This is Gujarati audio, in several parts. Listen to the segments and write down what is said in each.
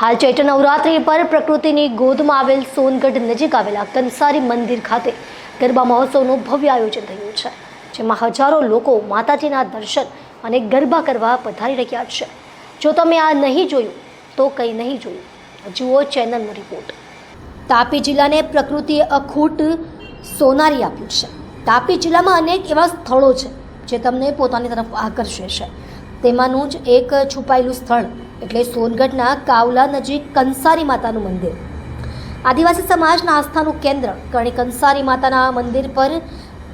હાલ ચૈત્ર નવરાત્રિ પર પ્રકૃતિની ગોદમાં આવેલ સોનગઢ નજીક આવેલા કંસારી મંદિર ખાતે ગરબા મહોત્સવનું ભવ્ય આયોજન થયું છે, જેમાં હજારો લોકો માતાજીના દર્શન અને ગરબા કરવા પધારી રહ્યા છે. જો તમે આ નહીં જોયું, તો કંઈ નહીં જોયું. જુઓ ચેનલનો રિપોર્ટ. તાપી જિલ્લાને પ્રકૃતિએ અખૂટ સોનારી આપ્યું છે. તાપી જિલ્લામાં અનેક એવા સ્થળો છે, જે તમને પોતાની તરફ આકર્ષે છે. તેમાંનું જ એક છુપાયેલું સ્થળ એટલે સોનગઢના કાવલા નજીક કંસારી માતાનું મંદિર. આદિવાસી સમાજના આસ્થાનું કેન્દ્ર કણી કંસારી માતાના મંદિર પર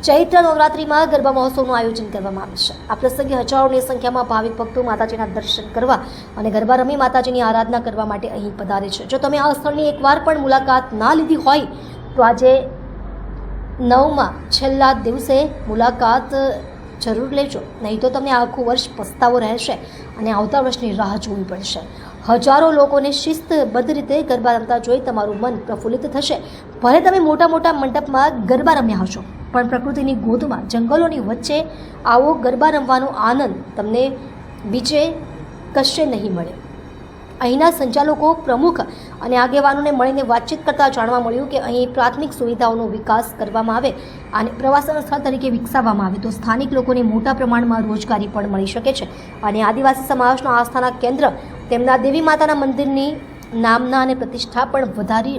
ચૈત્ર નવરાત્રિમાં ગરબા મહોત્સવનું આયોજન કરવામાં આવે છે. આ પ્રસંગે હજારોની સંખ્યામાં ભાવિક ભક્તો માતાજીના દર્શન કરવા અને ગરબા રમી માતાજીની આરાધના કરવા માટે અહીં પધારે છે. જો તમે આ સ્થળની એકવાર પણ મુલાકાત ના લીધી હોય, તો આજે નવમાં છેલ્લા દિવસે મુલાકાત જરૂર લેજો. નહીં તો તમને આખું વર્ષ પસ્તાવો રહેશે અને આવતા વર્ષની રાહ જોવી પડશે. હજારો લોકોને શિસ્તબદ્ધ રીતે ગરબા રમતા જોઈ તમારું મન પ્રફુલ્લિત થશે. ભલે તમે મોટા મોટા મંડપમાં ગરબા રમ્યા હશો, પણ પ્રકૃતિની ગોદમાં, જંગલોની વચ્ચે આવો ગરબા રમવાનો આનંદ તમને બીજે કશે નહીં મળે. અહીંના સંચાલકો પ્રમુખ અને આગેવાનોને મળીને વાતચીત કરતાં જાણવા મળ્યું કે અહીં પ્રાથમિક સુવિધાઓનો વિકાસ કરવામાં આવે અને પ્રવાસન સ્થળ તરીકે વિકસાવવામાં આવે તો સ્થાનિક લોકોને મોટા પ્રમાણમાં રોજગારી પણ મળી શકે છે. અને આદિવાસી સમાજના આસ્થાના કેન્દ્ર તેમના દેવી માતાના મંદિરની નામના અને પ્રતિષ્ઠા પણ વધારી,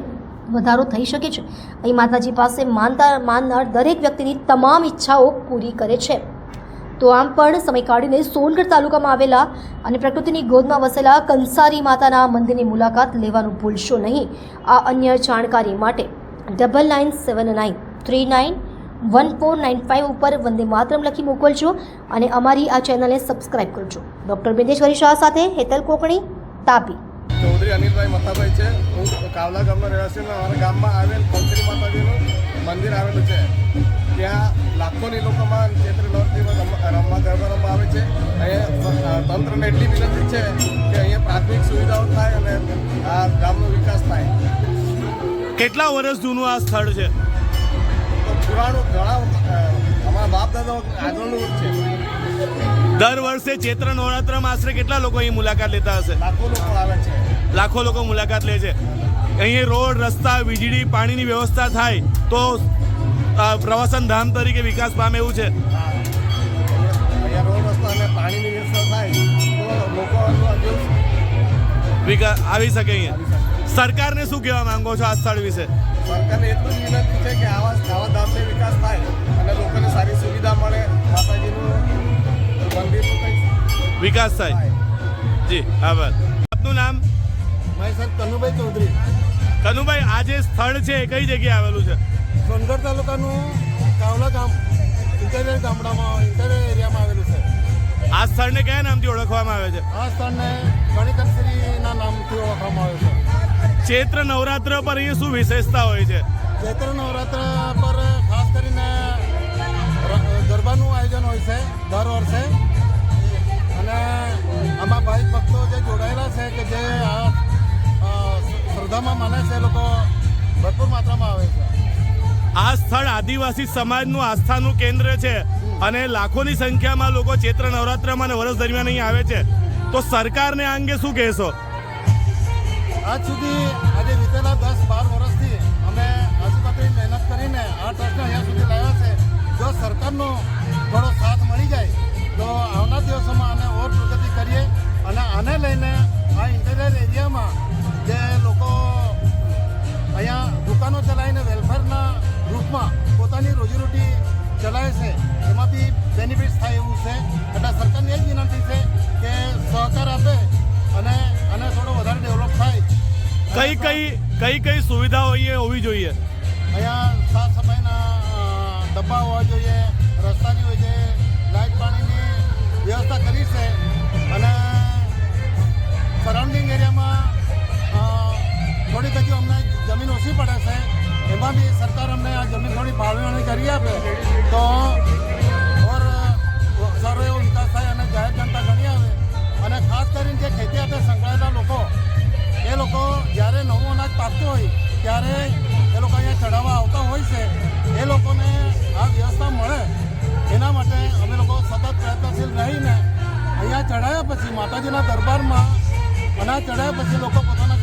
વધારો થઈ શકે છે. અહીં માતાજી પાસે માનતા, માનનાર દરેક વ્યક્તિની તમામ ઈચ્છાઓ પૂરી કરે છે. તો આમ પણ સમય કાઢીને સોનગઢ તાલુકામાં આવેલા અને પ્રકૃતિની ગોદમાં વસેલા કંસારી માતાના મંદિરની મુલાકાત લેવાનું ભૂલશો નહીં. આ અન્ય જાણકારી માટે double nine seven nine three nine one four nine five ઉપર વંદે માતરમ લખી મોકલજો અને અમારી આ ચેનલને સબસ્ક્રાઇબ કરજો. ડૉક્ટર બિંદેશ્વરી શાહ સાથે હેતલ કોકણી, તાપી. ચૌધરી અનિલભાઈ મથાભાઈ છે. હું કાવલા ગામનો રહેવાસી અમારા ગામમાં આવેલ કંસરી માતાજીનું મંદિર આવેલું છે. ત્યાં લાખોની લોકોમાં ચૈત્ર તંત્રને એટલી વિનંતી છે કે અહીંયા પ્રાથમિક સુવિધાઓ થાય અને આ ગામનો વિકાસ થાય. કેટલા વર્ષ જૂનું આ સ્થળ છે? પુરાણું ઘણા અમારા બાપ દાદા આગળનું છે. દર વર્ષે ચૈત્ર નવરાત્રમાં આશરે કેટલા લોકો અહીં મુલાકાત લેતા હશે? લાખો લોકો આવે છે. લાખો લોકો મુલાકાત લે છે. અહીં રોડ રસ્તા વીજળી પાણીની વ્યવસ્થા થાય તો પ્રવાસન ધામ તરીકે વિકાસ પામે એવું છે. અને પાણીની વ્યવસ્થા થાય તો લોકો હજુ વિકાસ આવી શકે અહીંયા. સરકારને શું કહેવા માંગો છો આ સ્થળ વિશે? સરકારને એટલું જ વિનંતી છે કે આવા આવા ધામને વિકાસ થાય અને લોકોને સારી સુવિધા મળે. માતાજીનું મંદિરનું કંઈક વિકાસ થાય. જી આભાર. આપનું નામ? મારી સર કનુભાઈ ચૌધરી. કનુભાઈ આ જે સ્થળ છે એ કઈ જગ્યાએ આવેલું છે? સોનગઢ તાલુકાનું કાવલા ગામ ઇન્ટરિયર ગામડામાં ઇન્ટરિયર એરિયામાં આવેલું છે. આ સ્થળને કયા નામથી ઓળખવામાં આવે છે? આ સ્થળને ગણિકંસરીના નામથી ઓળખવામાં આવે છે. ચૈત્ર નવરાત્ર પર અહીંયા શું વિશેષતા હોય છે? ચૈત્ર નવરાત્ર પર ખાસ કરીને ગરબાનું આયોજન હોય છે દર વર્ષે. અને આમાં ભાઈ ભક્તો જે જોડાયેલા છે કે જે આ શ્રદ્ધામાં માને છે એ લોકો ભરપૂર માત્રામાં આવે છે. આ સ્થળ આદિવાસી સમાજનું આસ્થાનું કેન્દ્ર છે. અને લાખોની સંખ્યામાં લોકો ચૈત્ર નવરાત્રમાં અને વર્ષ દરમિયાન અહીં આવે છે. તો સરકારને આ અંગે શું કહેશો? આજ સુધી આજે વિતેલા દસ બાર વર્ષથી અમે આજુબાજુ મહેનત કરીને આ ટ્રસ્ટને અહીંયા સુધી લાવ્યા છે. જો સરકારનો થોડો સાથ મળી જાય, તો આવનાર દિવસોમાં અમે ઓર પ્રગતિ કરીએ અને આને લઈને આ ઇન્ટેરિયર એરિયામાં જે લોકો અહીંયા દુકાનો ચલાવીને વેલફેરના રૂપમાં પોતાની રોજીરોટી ચલાવે છે. એમાં બી બેનિફિટ્સ થાય એવું છે. એટલે સરકારની એ જ વિનંતી છે કે સહકાર આપે અને અને થોડો વધારે ડેવલપ થાય. કઈ કઈ કઈ કઈ સુવિધાઓ અહીંયા હોવી જોઈએ? અહીંયા સાફ સફાઈના ડબ્બા હોવા જોઈએ રસ્તાની હોય છે લાઇટ પાણીની વ્યવસ્થા કરી છે. અને સરાઉન્ડિંગ એરિયામાં થોડી થોડીક અમને જમીન ઓછી પડે છે. એમાં બી સરકાર અમને આ જમીન થોડી ફાળવણી કરી આપે. તો ઓર, સારો એવો વિકાસ થાય અને જાહેર જનતા ઘણી આવે. અને ખાસ કરીને જે ખેતી સાથે સંકળાયેલા લોકો, એ લોકો જ્યારે નવું અનાજ પાકતું હોય, ત્યારે એ લોકો અહીંયા ચડાવવા આવતા હોય છે. એ લોકોને આ વ્યવસ્થા મળે. એના માટે અમે લોકો સતત પ્રયત્નશીલ રહીને અહીંયા ચડાયા પછી માતાજીના દરબારમાં અનાજ ચડાવ્યા પછી લોકો પોતાના